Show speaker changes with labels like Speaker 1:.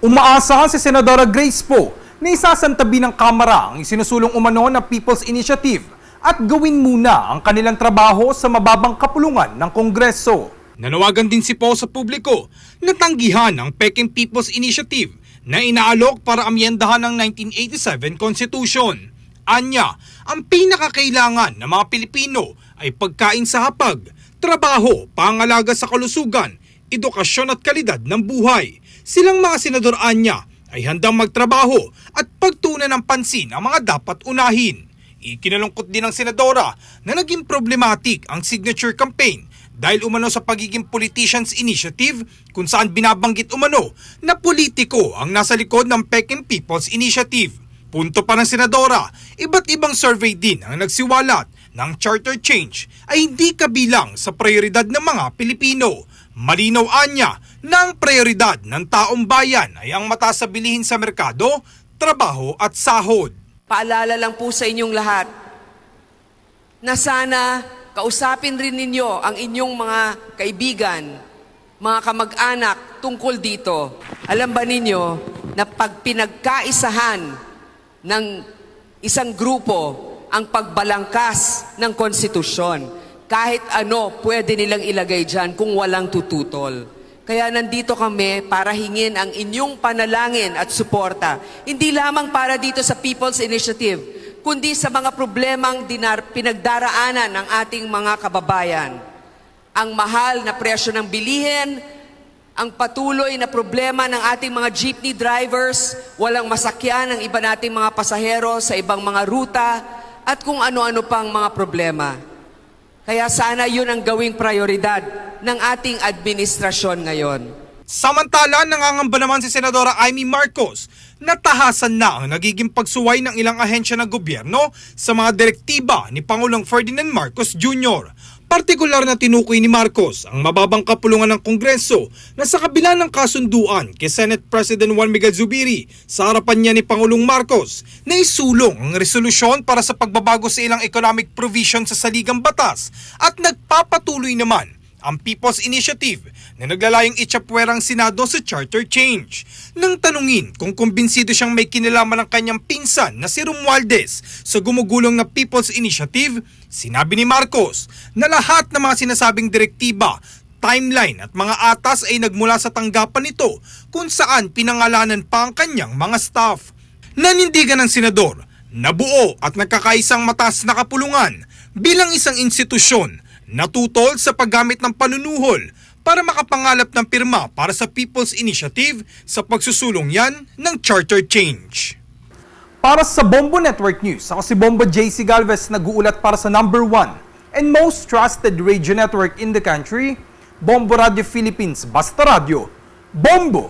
Speaker 1: Umaasahan si Senadora Grace Poe na isasantabi ng Kamara ang isinusulong umano na People's Initiative at gawin muna ang kanilang trabaho sa mababang kapulungan ng Kongreso.
Speaker 2: Nanawagan din si Poe sa publiko na tanggihan ang Peking People's Initiative na inaalok para amyendahan ng 1987 Constitution. Anya, ang pinakakailangan ng mga Pilipino ay pagkain sa hapag, trabaho, pangalaga sa kalusugan, edukasyon at kalidad ng buhay. Silang mga senador Anya ay handang magtrabaho at pagtunan ng pansin ang mga dapat unahin. Ikinalungkot din ng senadora na naging problematic ang signature campaign dahil umano sa pagiging politicians initiative kung saan binabanggit umano na politiko ang nasa likod ng Peking People's Initiative. Punto pa ng senadora, iba't ibang survey din ang nagsiwalat ng charter change ay hindi kabilang sa prioridad ng mga Pilipino. Malinaw anya ang prioridad ng taong bayan ay ang mataas sa bilihin sa merkado, trabaho at sahod.
Speaker 3: Paalala lang po sa inyong lahat na sana kausapin rin ninyo ang inyong mga kaibigan, mga kamag-anak tungkol dito. Alam ba ninyo na pag pinagkaisahan ng isang grupo ang pagbalangkas ng konstitusyon, kahit ano pwede nilang ilagay dyan kung walang tututol. Kaya nandito kami para hingin ang inyong panalangin at suporta. Hindi lamang para dito sa People's Initiative, kundi sa mga problemang dinar, pinagdaraanan ng ating mga kababayan. Ang mahal na presyo ng bilihin, ang patuloy na problema ng ating mga jeepney drivers, walang masakyan ng iba nating mga pasahero sa ibang mga ruta, at kung ano-ano pang mga problema. Kaya sana yun ang gawing prioridad ng ating administrasyon ngayon.
Speaker 2: Samantala, nangangamba naman si Senadora Amy Marcos na tahasan na ang nagiging pagsuway ng ilang ahensya ng gobyerno sa mga direktiba ni Pangulong Ferdinand Marcos Jr. Partikular na tinukoy ni Marcos ang mababang kapulungan ng Kongreso na sa kabila ng kasunduan kay Senate President Juan Miguel Zubiri sa harapan niya ni Pangulong Marcos na isulong ang resolusyon para sa pagbabago sa ilang economic provision sa saligang batas at nagpapatuloy naman ang People's Initiative na naglalayong itsapwerang Senado sa charter change. Nang tanungin kung kumbinsido siyang may kinalaman ng kanyang pinsan na si Romualdez sa gumugulong na People's Initiative, sinabi ni Marcos na lahat ng mga sinasabing direktiba, timeline at mga atas ay nagmula sa tanggapan nito kung saan pinangalanan pa ang kanyang mga staff. Nanindigan ng senador na buo at nagkakaisang mataas na kapulungan bilang isang institusyon natutol sa paggamit ng panunuhol para makapangalap ng pirma para sa People's Initiative sa pagsusulong yan ng charter change.
Speaker 1: Para sa Bombo Network News, ako si Bombo JC Galvez nag-uulat para sa number one and most trusted radio network in the country, Bombo Radio Philippines, Basta Radio, Bombo!